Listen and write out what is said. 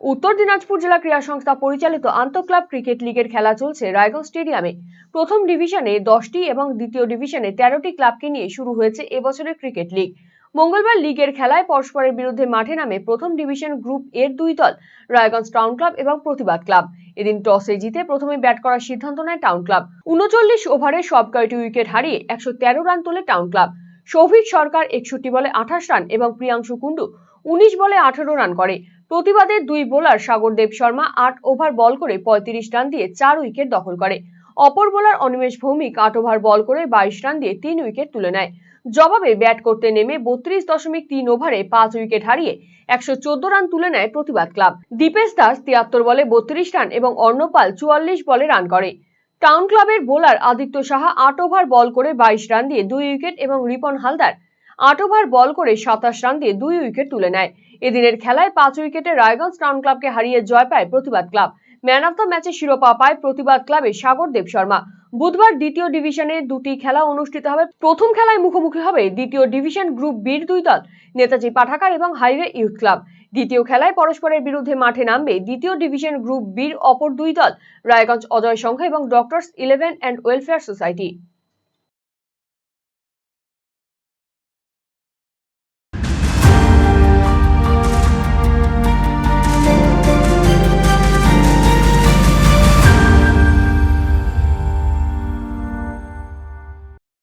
উত্তর দিনাজপুর জেলা ক্রীড়া সংস্থা পরিচালিত আন্তঃক্লাব ক্রিকেট লিগের খেলা চলছে রায়গঞ্জ স্টেডিয়ামে। প্রথম ডিভিশনে দশটি এবং দ্বিতীয় ডিভিশনে তেরোটি ক্লাবকে নিয়ে শুরু হয়েছে এবছরের ক্রিকেট লিগ। মঙ্গলবার লিগের খেলায় পরস্পরের বিরুদ্ধে মাঠে নামে প্রথম ডিভিশন গ্রুপ এর দুই দল, রায়গঞ্জ টাউন ক্লাব এবং প্রতিবাদ ক্লাব। এদিন টসে জিতে প্রথমে ব্যাট করার সিদ্ধান্ত নেয় টাউন ক্লাব। উনচল্লিশ ওভারে সব কয়টি উইকেট হারিয়ে একশো তেরো রান তোলে টাউন ক্লাব। সৌভিক সরকার একষট্টি বলে আঠাশ রান এবং প্রিয়াংশু কুণ্ডু উনিশ বলে আঠারো রান করে। প্রতিবাদের দুই বোলার সাগর দেব শর্মা আট ওভার বল করে পঁয়ত্রিশ রান দিয়ে চার উইকেট দখল করে। অপর বোলার অনিমেষ ভৌমিক আট ওভার বল করে বাইশ রান দিয়ে তিন উইকেট তুলে নেয়। জবাবে ব্যাট করতে নেমে বত্রিশ দশমিক তিন ওভারে পাঁচ উইকেট হারিয়ে একশো চোদ্দ রান তুলে নেয় প্রতিবাদ ক্লাব। দীপেশ দাস তিয়াত্তর বলে বত্রিশ রান এবং অর্ণপাল চুয়াল্লিশ বলে রান করে। টাউন ক্লাবের বোলার আদিত্য সাহা আট ওভার বল করে বাইশ রান দিয়ে দুই উইকেট এবং রিপন হালদার আট ওভার বল করে সাতাশ রান দিয়ে দুই উইকেট তুলে নেয়। এদিনের খেলায় পাঁচ উইকেটে রায়গঞ্জ টাউন ক্লাবকে হারিয়ে জয় পায় প্রতিবাদ ক্লাব। ম্যান অফ দ্য ম্যাচে শিরোপা পায় প্রতিবাদ ক্লাবের সাগর দেব শর্মা। বুধবার দ্বিতীয় ডিভিশনে দুটি খেলা অনুষ্ঠিত হবে। প্রথম খেলায় মুখোমুখি হবে দ্বিতীয় ডিভিশন গ্রুপ বির দুই দল, নেতাজি পাঠাকার এবং হাইওয়ে ইউথ ক্লাব। দ্বিতীয় খেলায় পরস্পরের বিরুদ্ধে মাঠে নামবে দ্বিতীয় ডিভিশন গ্রুপ বির অপর দুই দল, রায়গঞ্জ অজয় সংঘ এবং doctors eleven and welfare society.